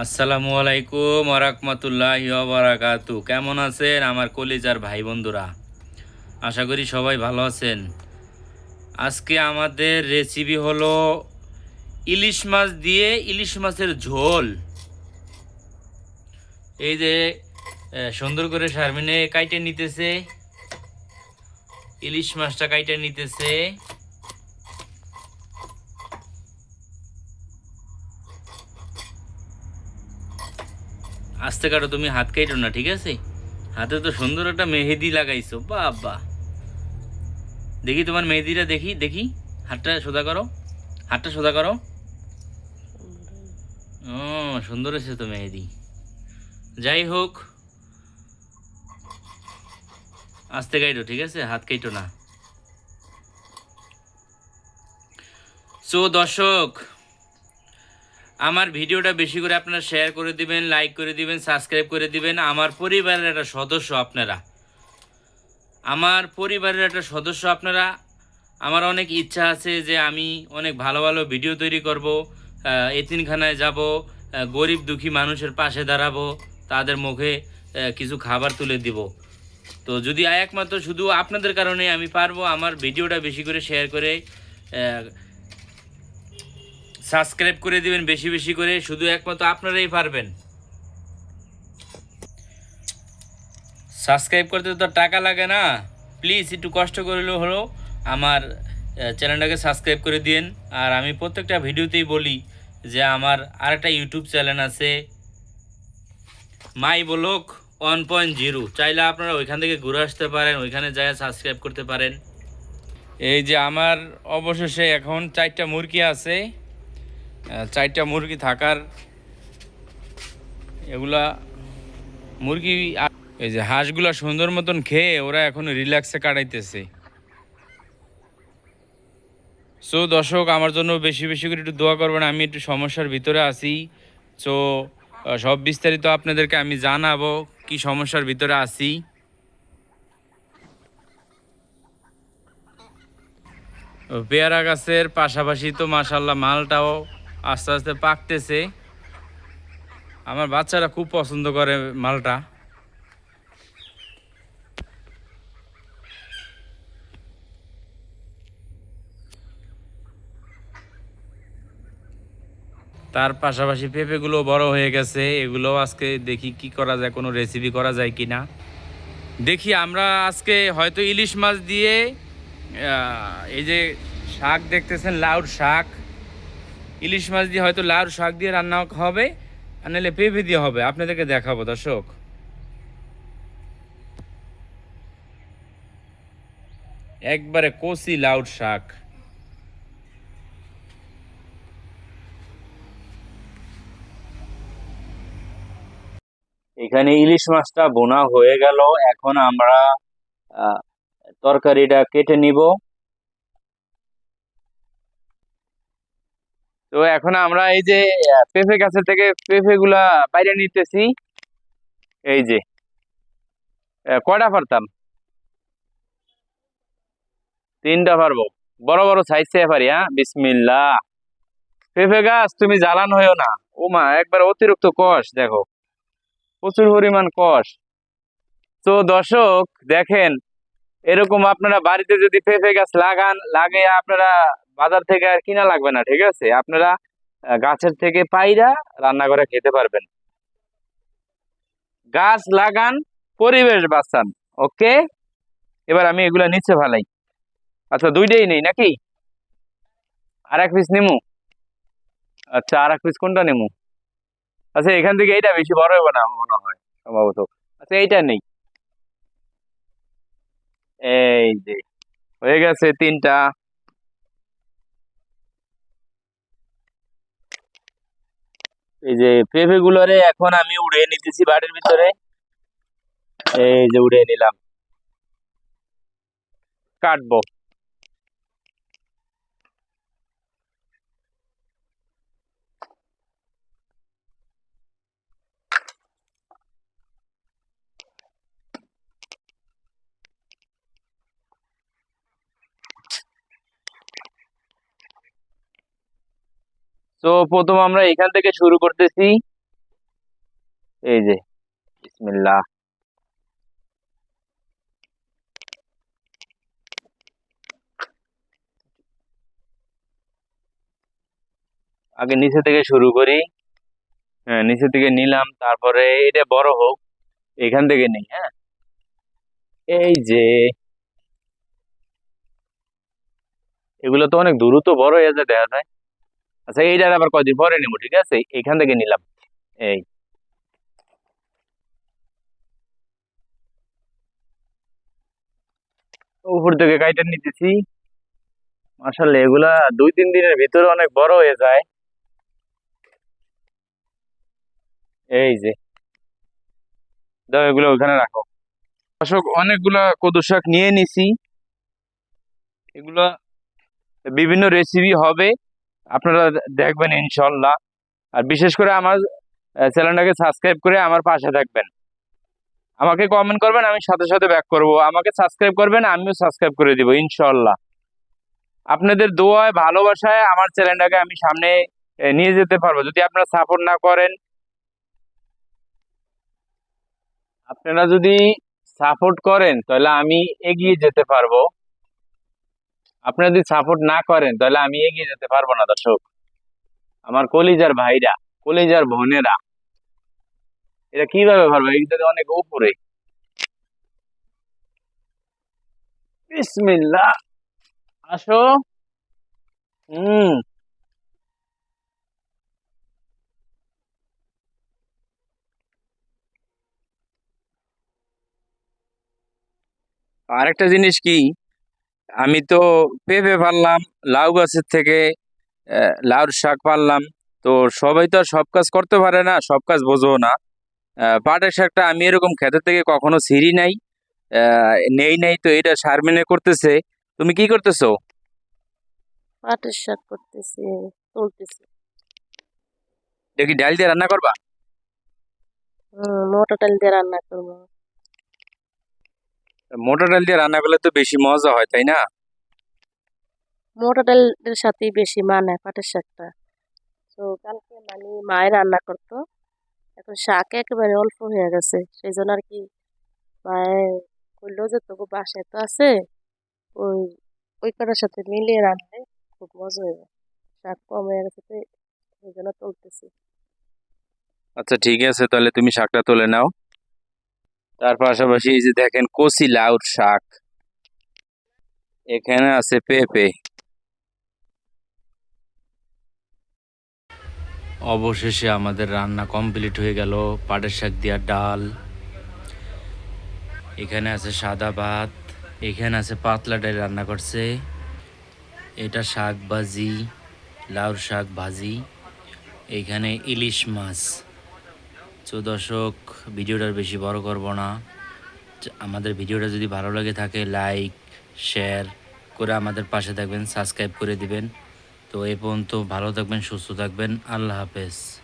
আসসালামু আলাইকুম ওরহমতুল্লাহ বারাকাতু কেমন আছেন আমার কলিজার ভাই বন্ধুরা? আশা করি সবাই ভালো আছেন। আজকে আমাদের রেসিপি হলো ইলিশ মাছ দিয়ে ইলিশ মাছের ঝোল। এই যে সুন্দর করে শারমিনে কাইটে নিতেছে। ইলিশ মাছটা কাইটে নিতেছে। আস্তে কাটো, তুমি হাত কাটো না, ঠিক আছে? হাতে তো সুন্দর একটা মেহেদি লাগাইছো, বাবা। দেখি তোমার মেহেদিটা দেখি দেখি। হাতটা সোজা করো, হাতটা সোজা করো। ও, সুন্দর হয়েছে তো মেহেদি। যাই হোক, আস্তে কাইটো ঠিক আছে? হাত কাইটো না। সো, দর্শক আমার ভিডিওটা বেশি করে আপনারা শেয়ার করে দিবেন লাইক করে দিবেন সাবস্ক্রাইব করে দিবেন। আমার পরিবারের একটা সদস্য আপনারা। আমার পরিবারের একটা সদস্য আপনারা। আমার অনেক ইচ্ছা আছে যে আমি অনেক ভালো ভালো ভিডিও তৈরি করব এতিনখানায় যাব গরিব দুঃখী মানুষের পাশে দাঁড়াবো, তাদের মুখে কিছু খাবার তুলে দিব। তো যদি একমাত্র শুধু আপনাদের কারণে আমি পারব, আমার ভিডিওটা বেশি করে শেয়ার করে সাবস্ক্রাইব করে দিবেন বেশি বেশি করে, শুধু একমাত্র আপনারাই পারবেন। সাবস্ক্রাইব করতে তো টাকা লাগে না। প্লিজ একটু কষ্ট করলেও হলো, আমার চ্যানেলটাকে সাবস্ক্রাইব করে দিন আর আমি প্রত্যেকটা ভিডিওতেই বলি যে আমার আরেকটা ইউটিউব চ্যানেল আছে, my block one point zero. চাইলে আপনারা ওইখান থেকে ঘুরে আসতে পারেন, ওইখানে যায় সাবস্ক্রাইব করতে পারেন। এই যে আমার অবশেষে এখন চারটা মুরগি আছে। চারটা মুরগি থাকার এগুলা মুরগি এই যে হাঁসগুলা সুন্দর মতন খেয়ে ওরা এখন রিল্যাক্সে কাটাইতেছে। সো দর্শক, আমার জন্য বেশি বেশি করে একটু দোয়া করবেন, আমি একটু সমস্যার ভিতরে আছি। সো সব বিস্তারিত আপনাদেরকে আমি জানাব কি সমস্যার ভিতরে আছি। পেয়ারা গাছের পাশাপাশি তো মাসাল্লাহ মালটাও আস্তে আস্তে পাকতেছে। আমার বাচ্চারা খুব পছন্দ করে মালটা। তার পাশাপাশি পেঁপেগুলো বড় হয়ে গেছে। এগুলো আজকে দেখি কি করা যায়, কোনো রেসিপি করা যায় কি না দেখি, আমরা আজকে হয়তো ইলিশ মাছ দিয়ে এই যে শাক দেখতেছেন, লাউর শাক। ইলিশ মাছ দিয়ে হয়তো লাউ, শাক দিয়ে রান্না হবে, আর নাহলে পেঁপে দিয়ে হবে। আপনাদেরকে দেখাবো, দর্শক। একবারে কষি লাউর শাক। এখানে ইলিশ মাছটা বোনা হয়ে গেল। এখন আমরা তরকারিটা কেটে নিব। তো এখন আমরা এই যে, পেঁপে গাছের থেকে পেঁপে গুলা বাইরে নিতেছি। এই যে কয়টা পারতাম? তিনটা পারব। বড় বড় সাইজ চেয়ে পারি হ্যাঁ? বিসমিল্লাহ পেঁপে গাছ তুমি জ্বালান হয়েও না। ও মা, একবার অতিরিক্ত কষ, দেখো। প্রচুর পরিমাণ কষ। তো দর্শক, দেখেন, এরকম আপনারা বাড়িতে যদি পেঁপে গাছ লাগান, লাগিয়ে আপনারা বাজার থেকে আর কিনা লাগবে না, ঠিক আছে? আপনারা গাছের থেকে পাইরা রান্না করে খেতে পারবেন। গাছ লাগান, পরিবেশ বাঁচান, ওকে? এবার আমি এগুলা নিচে ভালাই আচ্ছা দুইটাই নেই নাকি? আর এক পিস নেমু। আচ্ছা আর এক পিস কোনটা নেমু? আচ্ছা এখান থেকে এইটা বেশি বড় হবে না মনে হয়, সম্ভবত। আচ্ছা এইটা নেই। এই যে, হয়ে গেছে তিনটা। এই যে পেঁপে গুলোরে এখন আমি উড়িয়ে নিতেছি বাড়ির ভিতরে। এই যে উড়িয়ে নিলাম। কাটবো। তো প্রথম আমরা এখান থেকে শুরু করতেছি। এই যে, বিসমিল্লাহ। আগে নিচে থেকে শুরু করি। হ্যাঁ নিচে থেকে নিলাম, তারপরে এটা বড় হোক, এখান থেকে নেই হ্যাঁ? এই যে, এগুলো তো অনেক দ্রুত বড় হয়ে যায়, দেখা যায়। আচ্ছা এইটার আবার কয়দিন পরে নেব, ঠিক আছে? এখান থেকে নিলাম। এই। উপর থেকে কাইটা নিতেছি। মার্শাল্লাহ এগুলা দুই, তিন দিনের ভিতরে অনেক বড় হয়ে যায়। এই যে। দাও, এগুলো ওখানে রাখো। অশোক অনেকগুলা কদু শাক নিয়ে নিছি। এগুলা বিভিন্ন রেসিপি হবে। আপনারা দেখবেন ইনশাল্লাহ। আর বিশেষ করে আমার চ্যানেলটাকে সাবস্ক্রাইব করে আমার পাশে থাকবেন। আমাকে কমেন্ট করবেন, আমি সাথে সাথে ব্যাক করব। আমাকে সাবস্ক্রাইব করবেন, আমিও সাবস্ক্রাইব করে দিব, ইনশাল্লাহ। আপনাদের দোয়ায়, ভালোবাসায় আমার চ্যানেলটাকে আমি সামনে নিয়ে যেতে পারব। যদি আপনারা সাপোর্ট না করেন, আপনারা যদি সাপোর্ট করেন, তাহলে আমি এগিয়ে যেতে পারব। আপনারা যদি সাপোর্ট না করেন, তাহলে আমি এগিয়ে যেতে পারব না, দর্শক। আমার কলিজার ভাইরা, কলিজার বোনেরা এটা কীভাবে পারব? এটা অনেক উপরে। আসো। হুম। আরেকটা জিনিস কি? আমি তো পেঁপে পারলাম লাউ গাছের থেকে লাউর শাক পারলাম। তো সবাই তো আর সব কাজ করতে পারে না সব কাজ বোঝো না। পাটের শাকটা আমি এরকম ক্ষেতের থেকে কখনো ছিঁড়ি নাই। নেই নাই তো এটা সারমেনে করতেছে। তুমি কি করতেছো? পাটের শাক করতেছি তুলতেছি। কি ডাল দিয়ে রান্না করবা? মোটা ডাল দিয়ে রান্না করব। মোটা ডাল দিয়ে রান্না করলে তো বেশি মজা হয় তাই না? মোটা ডালের সাথেই বেশি মানে পাটের শাকটা। তো কালকে মানে মায়ে রান্না করতো। এখন শাক একেবারে অল্প হয়ে গেছে। সেই জন্য আর কি মায়ে করল যে তোকে বাসায় তো আছে। ওই ওই কটার সাথে মিলিয়ে রান্নলে খুব মজা হবে শাক কম হয়ে গেছে তো সেই জন্য তুলতেছি। আচ্ছা ঠিক আছে। তাহলে তুমি শাকটা তুলে নাও। তার পাশাপাশি এই যে দেখেন কচি লাউর শাক। এখানে আছে পেঁপে। অবশেষে আমাদের রান্না কমপ্লিট হয়ে গেল পাটের শাক দিয়া ডাল। এখানে আছে সাদা ভাত, এখানে আছে পাতলা ডাল রান্না করছে। এটা শাক ভাজি, লাউর শাক ভাজি, এখানে ইলিশ মাছ। তো দর্শক ভিডিওটার বেশি বড় করব না। আমাদের ভিডিওটা যদি ভালো লাগে থাকে, লাইক, শেয়ার করে আমাদের পাশে থাকবেন, সাবস্ক্রাইব করে দিবেন। তো এ পর্যন্ত ভালো থাকবেন, সুস্থ থাকবেন। আল্লাহ হাফেজ।